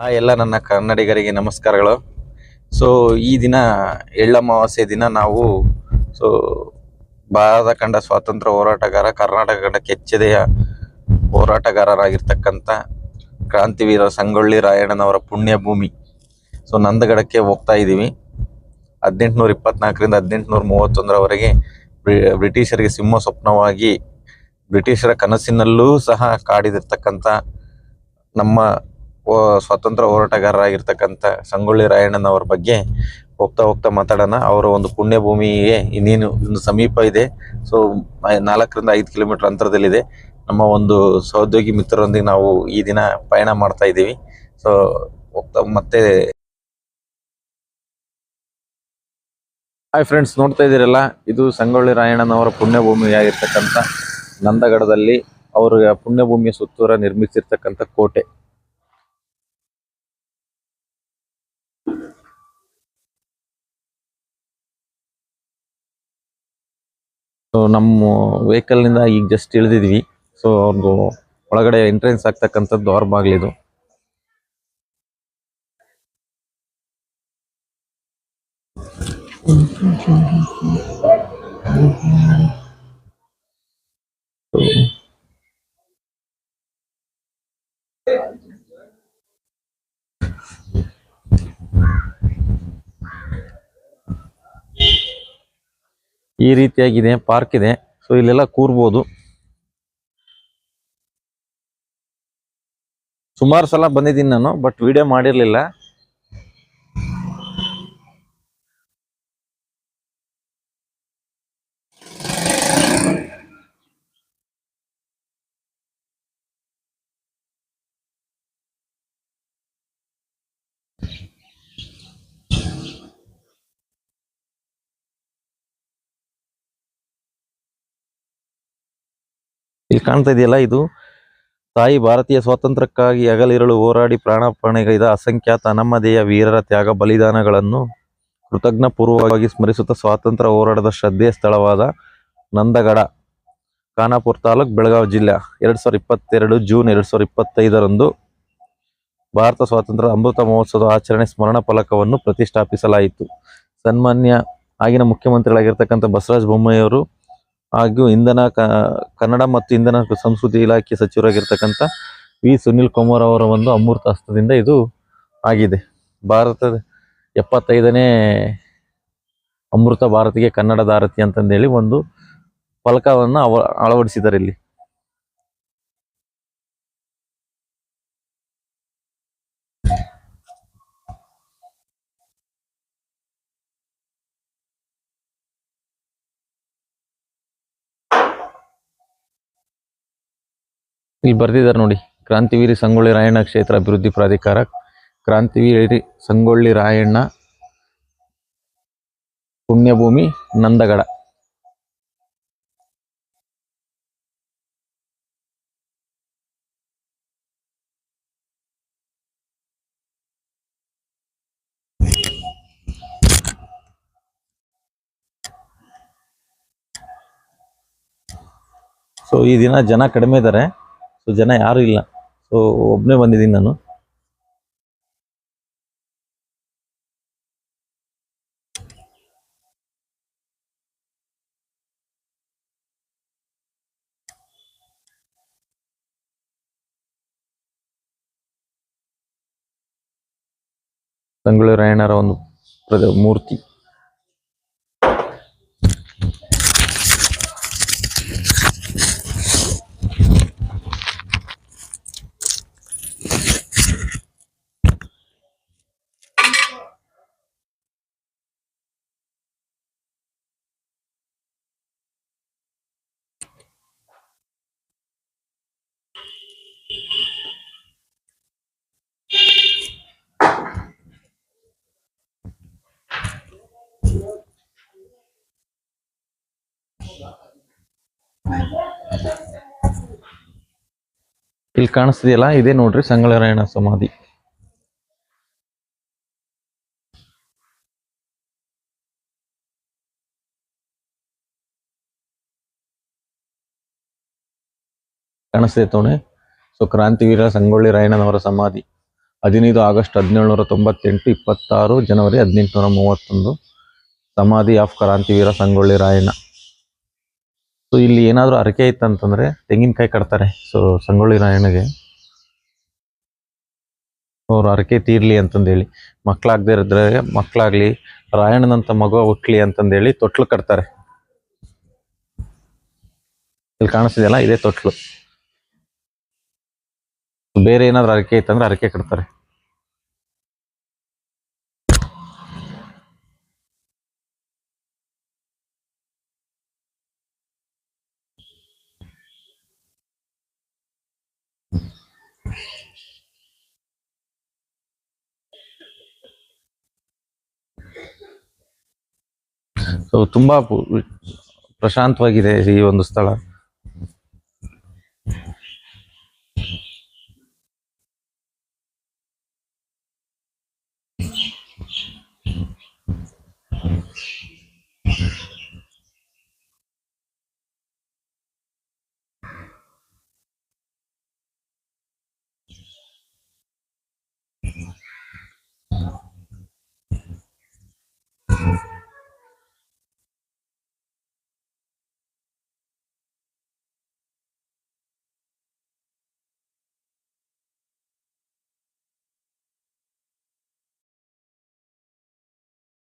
ಆ ಎಲ್ಲ ನನ್ನ ಕನ್ನಡಿಗರಿಗೆ ನಮಸ್ಕಾರಗಳು. ಸೊ ಈ ದಿನ ಎಳ್ಳಮಾವಾಸ್ಯ ದಿನ ನಾವು ಸೊ ಭಾರತ ಕಂಡ ಸ್ವಾತಂತ್ರ್ಯ ಹೋರಾಟಗಾರ, ಕರ್ನಾಟಕ ಕಂಡ ಕೆಚ್ಚೆದೆಯ ಹೋರಾಟಗಾರರಾಗಿರ್ತಕ್ಕಂಥ ಕ್ರಾಂತಿವೀರ ಸಂಗೊಳ್ಳಿ ರಾಯಣ್ಣನವರ ಪುಣ್ಯಭೂಮಿ. ಸೊ ನಂದಗಡಕ್ಕೆ ಹೋಗ್ತಾ ಇದ್ದೀವಿ. ಹದಿನೆಂಟುನೂರ ಇಪ್ಪತ್ನಾಲ್ಕರಿಂದ ಹದಿನೆಂಟುನೂರ ಮೂವತ್ತೊಂದರವರೆಗೆ ಬ್ರಿ- ಬ್ರಿಟಿಷರಿಗೆ ಸಿಂಹ ಸ್ವಪ್ನವಾಗಿ ಬ್ರಿಟಿಷರ ಕನಸಿನಲ್ಲೂ ಸಹ ಕಾಡಿದಿರ್ತಕ್ಕಂಥ ನಮ್ಮ ಸ್ವಾತಂತ್ರ್ಯ ಹೋರಾಟಗಾರರಾಗಿರ್ತಕ್ಕಂಥ ಸಂಗೊಳ್ಳಿ ರಾಯಣ್ಣನವರ ಬಗ್ಗೆ ಹೋಗ್ತಾ ಹೋಗ್ತಾ ಮಾತಾಡೋಣ. ಅವರ ಒಂದು ಪುಣ್ಯ ಭೂಮಿಗೆ ಇನ್ನೇನು ಒಂದು ಸಮೀಪ ಇದೆ. ಸೊ, ನಾಲ್ಕರಿಂದ ಐದು ಕಿಲೋಮೀಟರ್ ಅಂತರದಲ್ಲಿದೆ. ನಮ್ಮ ಒಂದು ಸಹೋದ್ಯೋಗಿ ಮಿತ್ರರೊಂದಿಗೆ ನಾವು ಈ ದಿನ ಪಯಣ ಮಾಡ್ತಾ ಇದ್ದೀವಿ. ಸೊ, ಹೋಗ್ತಾ ಮತ್ತೆ ಹಾಯ್ ಫ್ರೆಂಡ್ಸ್, ನೋಡ್ತಾ ಇದ್ದೀರಲ್ಲ, ಇದು ಸಂಗೊಳ್ಳಿ ರಾಯಣ್ಣನವರ ಪುಣ್ಯಭೂಮಿಯಾಗಿರ್ತಕ್ಕಂಥ ನಂದಗಡದಲ್ಲಿ ಅವರ ಪುಣ್ಯಭೂಮಿಯ ಸುತ್ತೂರ ನಿರ್ಮಿಸಿರ್ತಕ್ಕಂಥ ಕೋಟೆ. ಸೊ ನಮ್ಮ vehicle ನಿಂದ ಈಗ ಜಸ್ಟ್ ಇಳಿದಿದ್ವಿ. ಸೊ ಅವ್ರದ್ದು ಒಳಗಡೆ ಎಂಟ್ರೆನ್ಸ್ ಆಗ್ತಕ್ಕಂಥದ್ದು ಅವ್ರ ಬಾಗಿಲಿದು ಈ ರೀತಿಯಾಗಿದೆ ಪಾರ್ಕ್ ಇದೆ. ಸೊ ಇಲ್ಲೆಲ್ಲ ಕೂರ್ಬೋದು. ಸುಮಾರು ಸಲ ಬಂದಿದ್ದೀನಿ ನಾನು ಬಟ್ ವಿಡಿಯೋ ಮಾಡಿರ್ಲಿಲ್ಲ. ಇಲ್ಲಿ ಕಾಣ್ತಾ ಇದೆಯಲ್ಲ ಇದು? ತಾಯಿ ಭಾರತೀಯ ಸ್ವಾತಂತ್ರ್ಯಕ್ಕಾಗಿ ಹಗಲಿರಳು ಹೋರಾಡಿ ಪ್ರಾಣಪಣೆಗೈದ ಅಸಂಖ್ಯಾತ ಅನಮ್ಮದೆಯ ವೀರರ ತ್ಯಾಗ ಬಲಿದಾನಗಳನ್ನು ಕೃತಜ್ಞ ಪೂರ್ವಕವಾಗಿ ಸ್ಮರಿಸುತ್ತಾ ಸ್ವಾತಂತ್ರ್ಯ ಹೋರಾಟದ ಶ್ರದ್ಧೆಯ ಸ್ಥಳವಾದ ನಂದಗಡ, ಖಾನಾಪುರ ತಾಲೂಕ್, ಬೆಳಗಾವಿ ಜಿಲ್ಲೆ. ಎರಡು ಸಾವಿರದ ಇಪ್ಪತ್ತೆರಡು ಜೂನ್ ಎರಡು ಸಾವಿರದ ಇಪ್ಪತ್ತೈದರಂದು ಭಾರತ ಸ್ವಾತಂತ್ರ್ಯ ಅಮೃತ ಮಹೋತ್ಸವದ ಆಚರಣೆ ಸ್ಮರಣ ಫಲಕವನ್ನು ಪ್ರತಿಷ್ಠಾಪಿಸಲಾಯಿತು. ಸನ್ಮಾನ್ಯ ಆಗಿನ ಮುಖ್ಯಮಂತ್ರಿಗಳಾಗಿರ್ತಕ್ಕಂಥ ಬಸವರಾಜ ಬೊಮ್ಮಾಯಿಯವರು ಹಾಗೂ ಇಂಧನ ಕನ್ನಡ ಮತ್ತು ಇಂಧನ ಸಂಸ್ಕೃತಿ ಇಲಾಖೆ ಸಚಿವರಾಗಿರ್ತಕ್ಕಂಥ ವಿ. ಸುನಿಲ್ ಕುಮಾರ್ ಅವರ ಒಂದು ಅಮೃತ ಹಸ್ತದಿಂದ ಇದು ಆಗಿದೆ. ಭಾರತದ ಎಪ್ಪತ್ತೈದನೇ ಅಮೃತ ಭಾರತಿಗೆ ಕನ್ನಡ ಭಾರತಿ ಅಂತಂದೇಳಿ ಒಂದು ಫಲಕವನ್ನು ಅವ, ಅಳವಡಿಸಿದ್ದಾರೆ ಇಲ್ಲಿ. ಇಲ್ಲಿ ಬರ್ದಿದ್ದಾರೆ ನೋಡಿ. ಕ್ರಾಂತಿವೀರಿ ಸಂಗೊಳ್ಳಿ ರಾಯಣ್ಣ ಕ್ಷೇತ್ರ ಅಭಿವೃದ್ಧಿ ಪ್ರಾಧಿಕಾರ. ಕ್ರಾಂತಿವೀರಿ ಸಂಗೊಳ್ಳಿ ರಾಯಣ್ಣ ಪುಣ್ಯಭೂಮಿ ನಂದಗಡ. ಸೊ ಈ ದಿನ ಜನ ಕಡಿಮೆ ಇದ್ದಾರೆ ಸೊ ಜನ ಯಾರು ಇಲ್ಲ. ಸೊ ಒಬ್ಬನೇ ಬಂದಿದ್ದೀನಿ ನಾನು. ಸಂಗೊಳ್ಳಿ ರಾಯಣ್ಣರ ಒಂದು ಪ್ರದ- ಮೂರ್ತಿ. ಇಲ್ಲಿ ಕಾಣಿಸ್ತಿದೆಯಲ್ಲ ಇದೇ ನೋಡ್ರಿ ಸಂಗೊಳ್ಳಿ ರಾಯಣ್ಣ ಸಮಾಧಿ ಕಾಣಿಸ್ತಿದೆ ತೋಣೆ ಸೊ ಕ್ರಾಂತಿವೀರ ಸಂಗೊಳ್ಳಿ ರಾಯಣ್ಣನವರ ಸಮಾಧಿ ಹದಿನೈದು ಆಗಸ್ಟ್ ಹದಿನೇಳುನೂರ ತೊಂಬತ್ತೆಂಟು, ಇಪ್ಪತ್ತಾರು ಜನವರಿ ಹದಿನೆಂಟುನೂರ ಮೂವತ್ತೊಂದು ಸಮಾಧಿ ಆಫ್ ಕ್ರಾಂತಿವೀರ ಸಂಗೊಳ್ಳಿ ರಾಯಣ್ಣ. ಸೊ ಇಲ್ಲಿ ಏನಾದರೂ ಅರಕೆ ಇತ್ತಂತಂದರೆ ತೆಂಗಿನಕಾಯಿ ಕಟ್ತಾರೆ. ಸೊ ಸಂಗೊಳ್ಳಿ ರಾಯಣ್ಣಗೆ ಅವ್ರು ಅರಕೆ ತೀರ್ಲಿ ಅಂತಂದೇಳಿ. ಮಕ್ಕಳಾಗದೇ ಇದ್ರೆ ಮಕ್ಕಳಾಗ್ಲಿ ರಾಯಣ್ಣನಂತ ಮಗು ಹುಟ್ಲಿ ಅಂತಂದೇಳಿ ತೊಟ್ಲು ಕಟ್ತಾರೆ. ಇಲ್ಲಿ ಕಾಣಿಸ್ತಿದೆಯಲ್ಲ, ಇದೇ ತೊಟ್ಲು. ಬೇರೆ ಏನಾದ್ರು ಅರಕೆ ಇತ್ತಂದ್ರೆ ಅರಕೆ ಕಟ್ತಾರೆ. ಸೊ ತುಂಬಾ ಪ್ರಶಾಂತವಾಗಿದೆ ಈ ಒಂದು ಸ್ಥಳ.